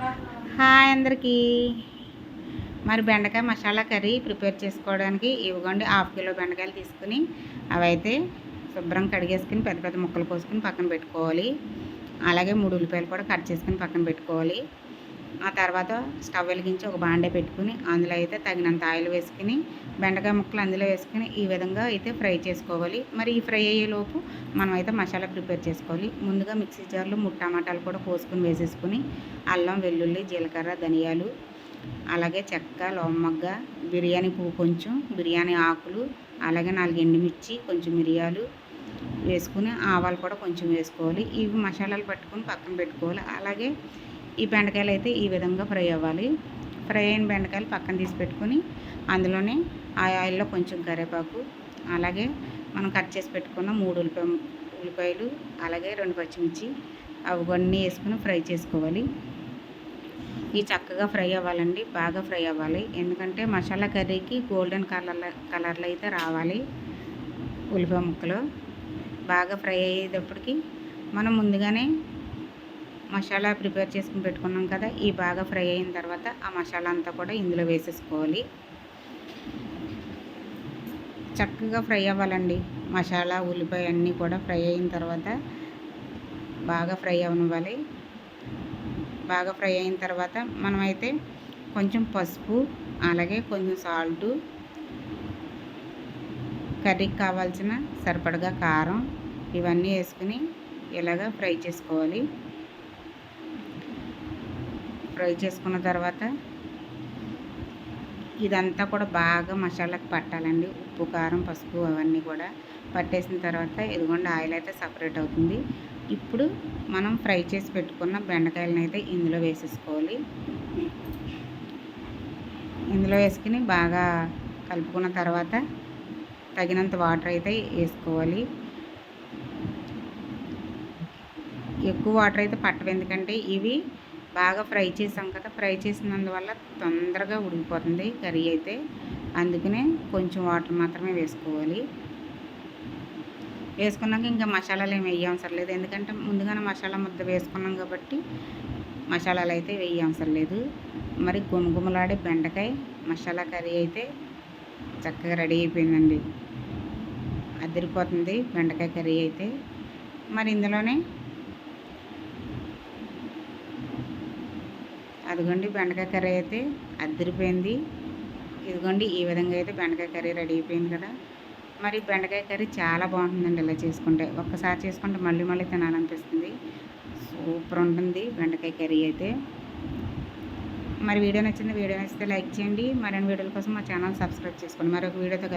Hi అందరికీ. మరి బెండకాయ మసాలా కర్రీ ప్రిపేర్ చేసుకోవడానికి ఇవ్వండి హాఫ్ కిలో బెండకాయలు తీసుకుని అవైతే శుభ్రం కడిగేసుకుని పెద్ద పెద్ద ముక్కలు కోసుకుని పక్కన పెట్టుకోవాలి. అలాగే మూడు ఉల్లిపాయలు కూడా కట్ చేసుకుని పక్కన పెట్టుకోవాలి. ఆ తర్వాత స్టవ్ వెలిగించి ఒక బాండే పెట్టుకుని అందులో అయితే తగినంత ఆయిల్ వేసుకుని బెండకాయ ముక్కలు అందులో వేసుకుని ఈ విధంగా అయితే ఫ్రై చేసుకోవాలి. మరి ఈ ఫ్రై అయ్యేలోపు మనం అయితే మసాలా ప్రిపేర్ చేసుకోవాలి. ముందుగా మిక్సీ జార్లో మూడు టమాటాలు కూడా కోసుకుని వేసేసుకుని అల్లం వెల్లుల్లి జీలకర్ర ధనియాలు అలాగే చెక్క లోమగ్గ బిర్యానీ పువ్వు కొంచెం బిర్యానీ ఆకులు అలాగే నాలుగు ఎండుమిర్చి కొంచెం మిరియాలు వేసుకుని ఆవాలు కూడా కొంచెం వేసుకోవాలి. ఇవి మసాలాలు పట్టుకొని పక్కన పెట్టుకోవాలి. అలాగే ఈ బెండకాయలు అయితే ఈ విధంగా ఫ్రై అవ్వాలి. ఫ్రై అయిన బెండకాయలు పక్కన తీసి పెట్టుకుని అందులోనే ఆ ఆయిల్లో కొంచెం కరివేపాకు అలాగే మనం కట్ చేసి పెట్టుకున్న మూడు ఉల్లిపాయ ఉల్లిపాయలు అలాగే రెండు పచ్చిమిర్చి అవన్నీ వేసుకుని ఫ్రై చేసుకోవాలి. ఈ చక్కగా ఫ్రై అవ్వాలండి బాగా ఫ్రై అవ్వాలి. ఎందుకంటే మసాలా కర్రీకి గోల్డెన్ కలర్ కలర్లో అయితే రావాలి ఉల్లిపాయ ముక్కలు. బాగా ఫ్రై అయ్యేటప్పటికి మనం ముందుగానే మసాలా ప్రిపేర్ చేసుకుని పెట్టుకున్నాం కదా ఈ బాగా ఫ్రై అయిన తర్వాత ఆ మసాలా అంతా కూడా ఇందులో వేసేసుకోవాలి. చక్కగా ఫ్రై అవ్వాలండి. మసాలా ఉల్లిపాయ అన్నీ కూడా ఫ్రై అయిన తర్వాత బాగా ఫ్రై అవ్వనివ్వాలి బాగా ఫ్రై అయిన తర్వాత మనమైతే కొంచెం పసుపు అలాగే కొంచెం సాల్టు కర్రీకి కావాల్సిన సరిపడగా కారం ఇవన్నీ వేసుకుని ఇలాగ ఫ్రై చేసుకోవాలి. ఫ్రై చేసుకున్న తర్వాత ఇదంతా కూడా బాగా మసాలాకి పట్టాలండి. ఉప్పు కారం పసుపు అవన్నీ కూడా పట్టేసిన తర్వాత ఇదిగోండి ఆయిల్ అయితే సపరేట్ అవుతుంది. ఇప్పుడు మనం ఫ్రై చేసి పెట్టుకున్న బెండకాయలను అయితే ఇందులో వేసేసుకోవాలి. ఇందులో వేసుకుని బాగా కలుపుకున్న తర్వాత తగినంత వాటర్ అయితే వేసుకోవాలి. ఎక్కువ వాటర్ అయితే పట్టవు ఎందుకంటే ఇవి బాగా ఫ్రై చేసాం కదా ఫ్రై చేసినందువల్ల తొందరగా ఉడికిపోతుంది కర్రీ అయితే. అందుకనే కొంచెం వాటర్ మాత్రమే వేసుకోవాలి. వేసుకున్నాక ఇంకా మసాలాలు ఏమి వేయవసరం లేదు. ఎందుకంటే ముందుగానే మసాలా ముద్ద వేసుకున్నాం కాబట్టి మసాలాలు అయితే వేయవసరం లేదు. మరి గుమగుమలాడే బెండకాయ మసాలా కర్రీ అయితే చక్కగా రెడీ అయిపోయిందండి. అదిరిపోతుంది బెండకాయ కర్రీ అయితే. మరి ఇందులోనే అదిగోండి బెండకాయ కర్రీ అయితే అద్దరిపోయింది. ఇదిగోండి ఈ విధంగా అయితే బెండకాయ కర్రీ రెడీ అయిపోయింది కదా. మరి బెండకాయ కర్రీ చాలా బాగుంటుందండి ఇలా చేసుకుంటే. ఒక్కసారి చేసుకుంటే మళ్ళీ మళ్ళీ తినాలనిపిస్తుంది. సూపర్ ఉంటుంది బెండకాయ కర్రీ అయితే. మరి వీడియో నచ్చింది వీడియో నచ్చితే లైక్ చేయండి. మరిన్ని వీడియోల కోసం మా ఛానల్ సబ్స్క్రైబ్ చేసుకోండి. మరొక వీడియోతో